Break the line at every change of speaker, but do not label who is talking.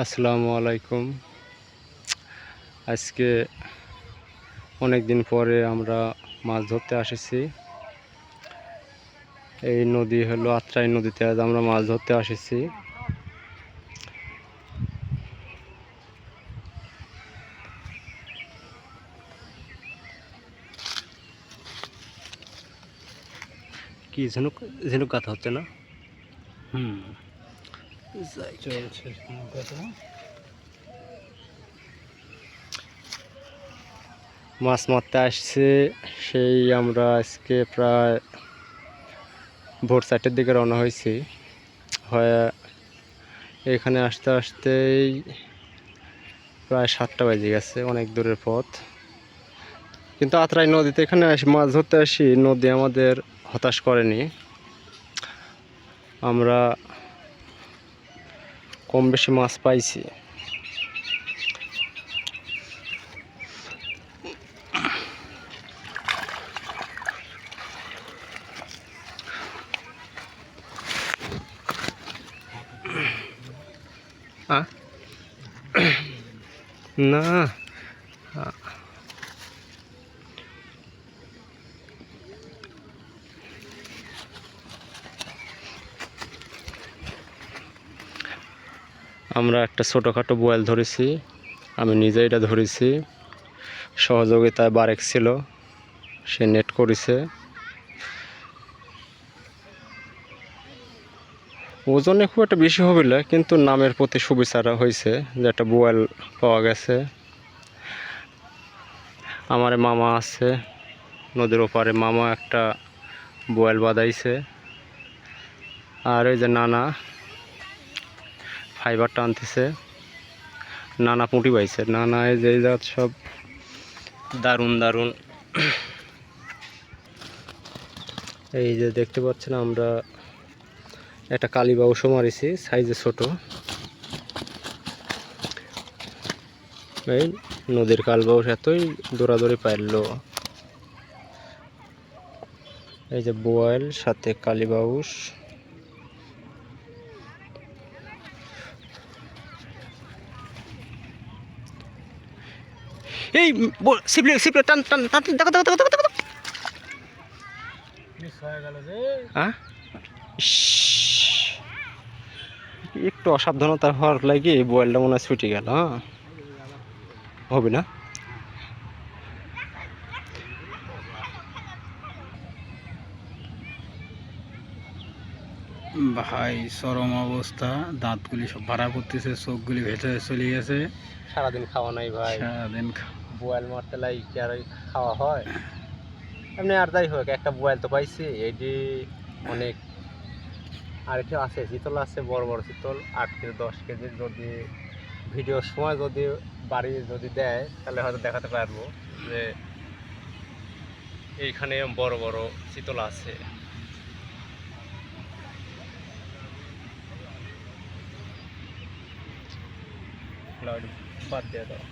আসসালামু আলাইকুম। আজকে অনেক দিন পরে আমরা মাছ ধরতে আসেছি। এই নদী হলো আত্রাই নদীতে আজ আমরা মাছ ধরতে আসেছি। কি ঝিনুক ঝিনুক গাথা হচ্ছে না?
হুম। চলছে
মাছ মারতে আসছে সেই আমরা আজকে প্রায় ভোর চারটের দিকে রওনা হয়েছি। হয় এখানে আসতে আসতেই প্রায় সাতটা বাজে গেছে অনেক দূরের পথ। কিন্তু আত্রাই নদীতে এখানে আসি মাছ ধরতে আসি নদী আমাদের হতাশ করেনি। আমরা কম বেশি মাছ পাইছি? না আমরা একটা ছোটোখাটো বোয়াল ধরেছি। আমি নিজে এটা ধরেছি। সহযোগিতায় বারেক ছিল। সে নেট করেছে। ওজনে খুব একটা বেশি হবে না, কিন্তু নামের প্রতি সুবিচারা হয়েছে যে একটা বোয়াল পাওয়া গেছে। আমার মামা আছে। নদীর ওপারে মামা একটা বোয়াল বাঁধাইছে। আর ওই যে নানা ফাইবার টানতেছে নানা পুঁটি পাইছে, নানা এই যে জাত সব। দারুণ দারুণ। এই যে দেখতে পাচ্ছেন আমরা একটা কালী বাউসও মারিছি, সাইজে ছোট। এই নদীর কাল বাউস এতই দৌড়াদৌড়ি পারল এই যে বোয়াল, সাথে কালী বাউস। এই টান টান টান দেখো দেখো দেখো দেখো
হয়ে
একটু অসাবধানতা হওয়ার লাগে বয়েলটা মনে হয় ছুটে গেল হ্যাঁ? হবে না?
ভাই চরম অবস্থা। দাঁতগুলি সব ভাড়া করতেছে চোখগুলি ভেতরে চলে গেছে।
সারাদিন খাওয়া নাই ভাই।
সারাদিন খা-
বোয়াল মারতে লাই কি আর খাওয়া হয়? এমনি আর যাই হোক, একটা বোয়াল তো পাইছি। এটি অনেক আর একটু আছে, শীতল আছে, বড় বড় শীতল, আট কেজি, দশ কেজি যদি ভিডিওর সময় যদি বাড়ি যদি দেয়, তাহলে হয়তো দেখাতে পারব যে এইখানে বড় বড় শীতল আছে। বাদ দিয়ে দাও।